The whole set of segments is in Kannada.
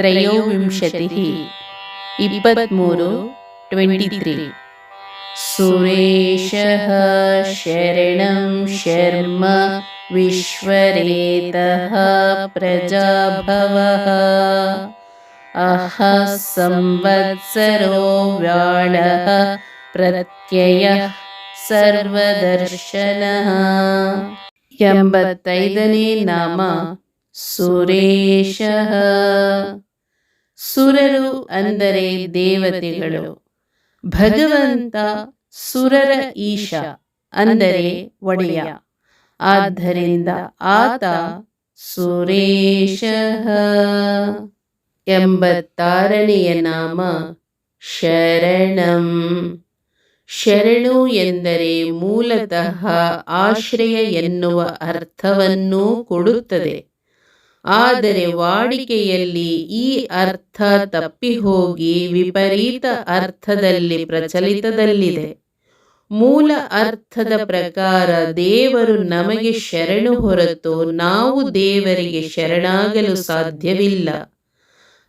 ತ್ರಯೋವಿಂಶತಿः ಇಪ್ಪತ್ತ್ಮೂರು ಟ್ವೆಂಟಿ ತ್ರೀ ಸುರೇಶಃ ಶರಣಂ ಶರ್ಮ ವಿಶ್ವರೇತಃ ಪ್ರಜಾಭವಃ ಅಹ ಸಂವತ್ಸರೋ ವ್ಯಾಳಃ ಪ್ರತ್ಯಯಃ ಸರ್ವದರ್ಶನಃ ಎಂಬತ್ತೈದನೇ ನಾಮ ಸುರೇಶ ಸುರರು ಅಂದರೆ ದೇವತೆಗಳು. ಭಗವಂತ ಸುರರ ಈಶ ಅಂದರೆ ಒಡೆಯ. ಆದ್ದರಿಂದ ಆತ ಸುರೇಶ. ಎಂಬತ್ತಾರನೆಯ ನಾಮ ಶರಣಂ. ಶರಣು ಎಂದರೆ ಮೂಲತಃ ಆಶ್ರಯ ಎನ್ನುವ ಅರ್ಥವನ್ನೂ ಕೊಡುತ್ತದೆ. ಆದರೆ ವಾಡಿಕೆಯಲ್ಲಿ ಈ ಅರ್ಥ ತಪ್ಪಿಹೋಗಿ ವಿಪರೀತ ಅರ್ಥದಲ್ಲಿ ಪ್ರಚಲಿತದಲ್ಲಿದೆ. ಮೂಲ ಅರ್ಥದ ಪ್ರಕಾರ ದೇವರು ನಮಗೆ ಶರಣು ಹೊರತು ನಾವು ದೇವರಿಗೆ ಶರಣಾಗಲು ಸಾಧ್ಯವಿಲ್ಲ.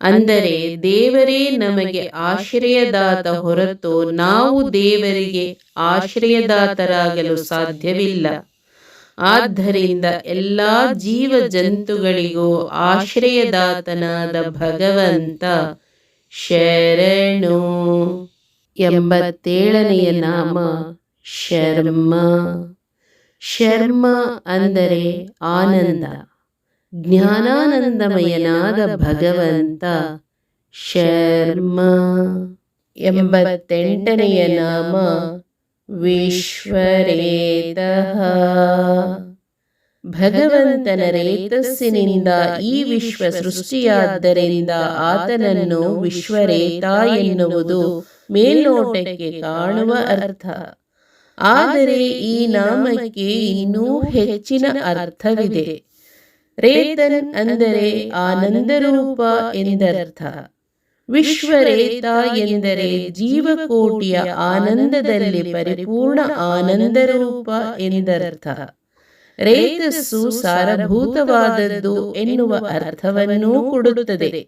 ಅಂದರೆ ದೇವರೇ ನಮಗೆ ಆಶ್ರಯದಾತ ಹೊರತು ನಾವು ದೇವರಿಗೆ ಆಶ್ರಯದಾತರಾಗಲು ಸಾಧ್ಯವಿಲ್ಲ. ಆದ್ದರಿಂದ ಎಲ್ಲ ಜೀವ ಜಂತುಗಳಿಗೂ ಆಶ್ರಯದಾತನಾದ ಭಗವಂತ ಶರಣು. ಎಂಬತ್ತೇಳನೆಯ ನಾಮ ಶರ್ಮ. ಶರ್ಮ ಅಂದರೆ ಆನಂದ. ಜ್ಞಾನಾನಂದಮಯನಾದ ಭಗವಂತ ಶರ್ಮ. ಎಂಬತ್ತೆಂಟನೆಯ ನಾಮ ವಿಶ್ವರೇತಃ. ಭಗವಂತನ ರೇತಸ್ಸಿನಿಂದ ಈ ವಿಶ್ವ ಸೃಷ್ಟಿಯಾದ್ದರಿಂದ ಆತನನ್ನು ವಿಶ್ವರೇತ ಎನ್ನುವುದು ಮೇಲ್ನೋಟಕ್ಕೆ ಕಾಣುವ ಅರ್ಥ. ಆದರೆ ಈ ನಾಮಕ್ಕೆ ಇನ್ನೂ ಹೆಚ್ಚಿನ ಅರ್ಥವಿದೆ. ರೇತನ್ ಅಂದರೆ ಆನಂದರೂಪ ಎಂದರ್ಥ. ವಿಶ್ವರೇತ ಎಂದರೆ ಜೀವಕೋಟಿಯ ಆನಂದದಲ್ಲಿ ಪರಿಪೂರ್ಣ ಆನಂದರೂಪ ಎಂದರ್ಥ. ರೇತಸ್ಸು ಸಾರಭೂತವಾದದ್ದು ಎನ್ನುವ ಅರ್ಥವನ್ನೂ ಕೊಡುತ್ತದೆ.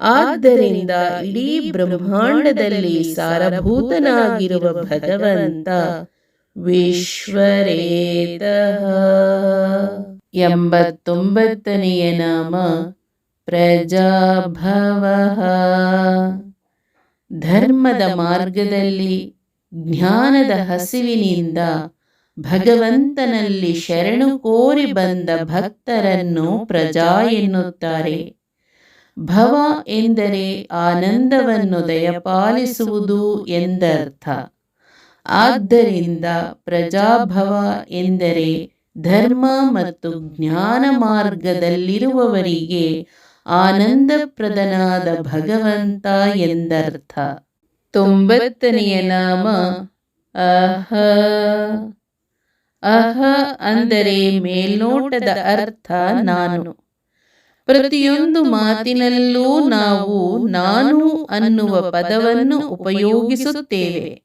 ಆದ್ದರಿಂದ ಇಡೀ ಬ್ರಹ್ಮಾಂಡದಲ್ಲಿ ಸಾರಭೂತನಾಗಿರುವ ಭಗವಂತ ವಿಶ್ವರೇತ. ಎಂಬತ್ತೊಂಬತ್ತನೆಯ ನಾಮ ಪ್ರಜಾಭವ. ಧರ್ಮದ ಮಾರ್ಗದಲ್ಲಿ, ಜ್ಞಾನದ ಹಸಿವಿನಿಂದ ಭಗವಂತನಲ್ಲಿ ಶರಣು ಕೋರಿ ಬಂದ ಭಕ್ತರನ್ನು ಪ್ರಜಾ ಎನ್ನುತ್ತಾರೆ. ಭವ ಎಂದರೆ ಆನಂದವನ್ನು ದಯಪಾಲಿಸುವುದು ಎಂದರ್ಥ. ಆದ್ದರಿಂದ ಪ್ರಜಾಭವ ಎಂದರೆ ಧರ್ಮ ಮತ್ತು ಜ್ಞಾನ ಮಾರ್ಗದಲ್ಲಿರುವವರಿಗೆ ಆನಂದಪ್ರದನಾದ ಭಗವಂತ ಎಂದರ್ಥ. ತೊಂಬತ್ತನೆಯ ನಾಮ ಅಹ. ಅಹ ಅಂದರೆ ಮೇಲ್ನೋಟದ ಅರ್ಥ ನಾನು. ಪ್ರತಿಯೊಂದು ಮಾತಿನಲ್ಲೂ ನಾವು ನಾನು ಅನ್ನುವ ಪದವನ್ನು ಉಪಯೋಗಿಸುತ್ತೇವೆ.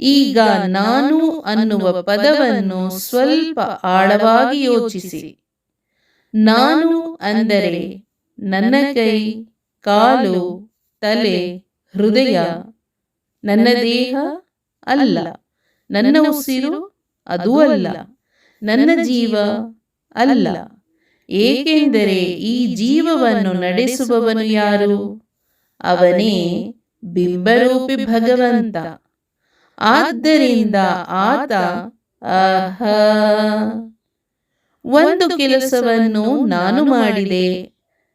ಈಗ ನಾನು ಅನ್ನುವ ಪದವನ್ನು ಸ್ವಲ್ಪ ಆಳವಾಗಿ ಯೋಚಿಸಿ. ನಾನು ಅಂದರೆ ನನ್ನ ಕೈ ಕಾಲು, ತಲೆ, ಹೃದಯ ನನ್ನ ದೇಹ ಅಲ್ಲ. ನನ್ನ ಉಸಿರು ಅದೂ ಅಲ್ಲ. ನನ್ನ ಜೀವ ಅಲ್ಲ. ಏಕೆಂದರೆ ಈ ಜೀವವನ್ನು ನಡೆಸುವವನು ಯಾರು? ಅವನೇ ಬಿಂಬರೂಪಿ ಭಗವಂತ. ಆದ್ದರಿಂದ ಆತ ಅಹ ಒಂದು ಕೆಲಸವನ್ನು ನಾನು ಮಾಡಿದೆ.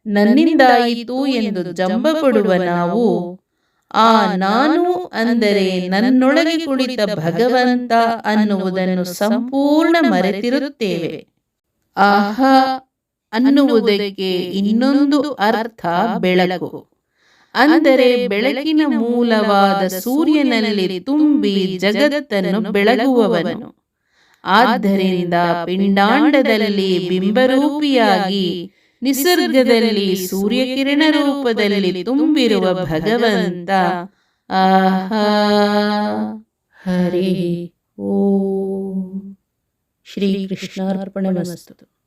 ನನ್ನಿಂದಾಯಿತು ಎಂದು ಜಂಬ ಕೊಡುವ ನಾವು ಆ ನಾನು ಅಂದರೆ ನನ್ನೊಳಗೆ ಕುಳಿತ ಭಗವಂತ ಅನ್ನುವುದನ್ನು ಸಂಪೂರ್ಣ ಮರೆತಿರುತ್ತೇವೆ. ಆಹ ಅನ್ನುವುದಕ್ಕೆ ಇನ್ನೊಂದು ಅರ್ಥ ಬೆಳಕು. ಅಂದರೆ ಬೆಳಕಿನ ಮೂಲವಾದ ಸೂರ್ಯನಲ್ಲಿ ತುಂಬಿ ಜಗತ್ತನ್ನು ಬೆಳಗುವವನು. ಆದ್ದರಿಂದ ಪಿಂಡಾಂಡದಲ್ಲಿ ಬಿಂಬರೂಪಿಯಾಗಿ ನಿಸರ್ಗದಲ್ಲಿ ಸೂರ್ಯಕಿರಣ ರೂಪದಲ್ಲಿ ತುಂಬಿರುವ ಭಗವಂತ. ಆಹಾ. ಹರಿ ಓಂ. ಶ್ರೀಕೃಷ್ಣಾರ್ಪಣಮಸ್ತು.